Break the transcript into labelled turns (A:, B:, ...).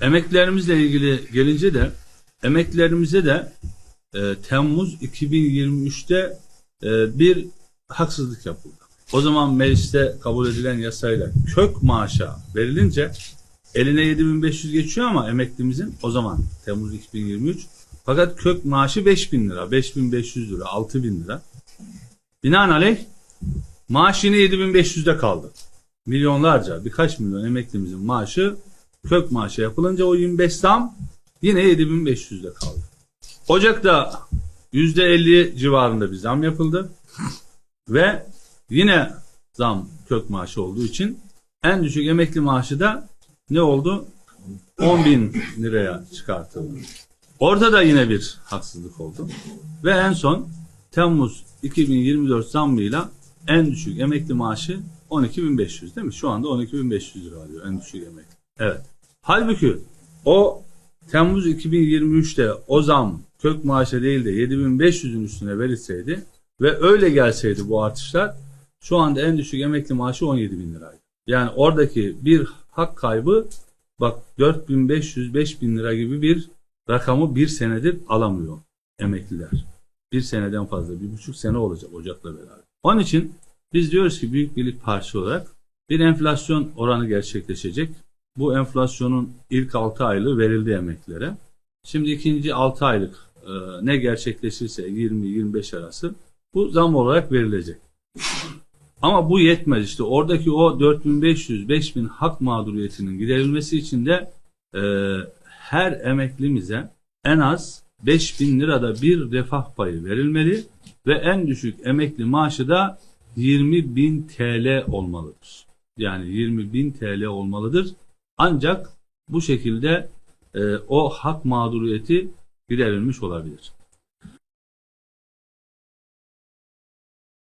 A: Emeklilerimizle ilgili gelince de emeklilerimize de e, Temmuz 2023'te e, bir haksızlık yapıldı. O zaman mecliste kabul edilen yasayla kök maaşa verilince eline 7500 geçiyor ama emeklimizin o zaman Temmuz 2023 fakat kök maaşı 5000 lira, 5500 lira, 6000 lira. Binaenaleyh maaş yine 7500'de kaldı. Milyonlarca, birkaç milyon emeklimizin maaşı kök maaşa yapılınca o 25 zam yine 7500'de kaldı. Ocak'ta %50 civarında bir zam yapıldı. Ve yine zam kök maaşı olduğu için en düşük emekli maaşı da ne oldu? 10 bin liraya çıkartıldı. Orada da yine bir haksızlık oldu. Ve en son Temmuz 2024 zammıyla en düşük emekli maaşı 12.500 değil mi? Şu anda 12.500 lira alıyor en düşük emekli. Evet. Halbuki o Temmuz 2023'te o zam kök maaşa değil de 7500'ün üstüne verilseydi ve öyle gelseydi bu artışlar şu anda en düşük emekli maaşı 17 bin liraydı. Yani oradaki bir hak kaybı bak 4500-5000 lira gibi bir rakamı bir senedir alamıyor emekliler. Bir seneden fazla, bir buçuk sene olacak Ocak'la beraber. Onun için biz diyoruz ki Büyük Birlik Partisi olarak bir enflasyon oranı gerçekleşecek. Bu enflasyonun ilk 6 aylığı verildi emeklilere. Şimdi ikinci 6 aylık e, ne gerçekleşirse 20-25 arası bu zam olarak verilecek. Ama bu yetmez işte oradaki o 4500-5000 hak mağduriyetinin giderilmesi için de e, her emeklimize en az 5000 lirada bir refah payı verilmeli ve en düşük emekli maaşı da 20.000 TL olmalıdır. Yani 20.000 TL olmalıdır. Ancak bu şekilde e, o hak mağduriyeti giderilmiş olabilir.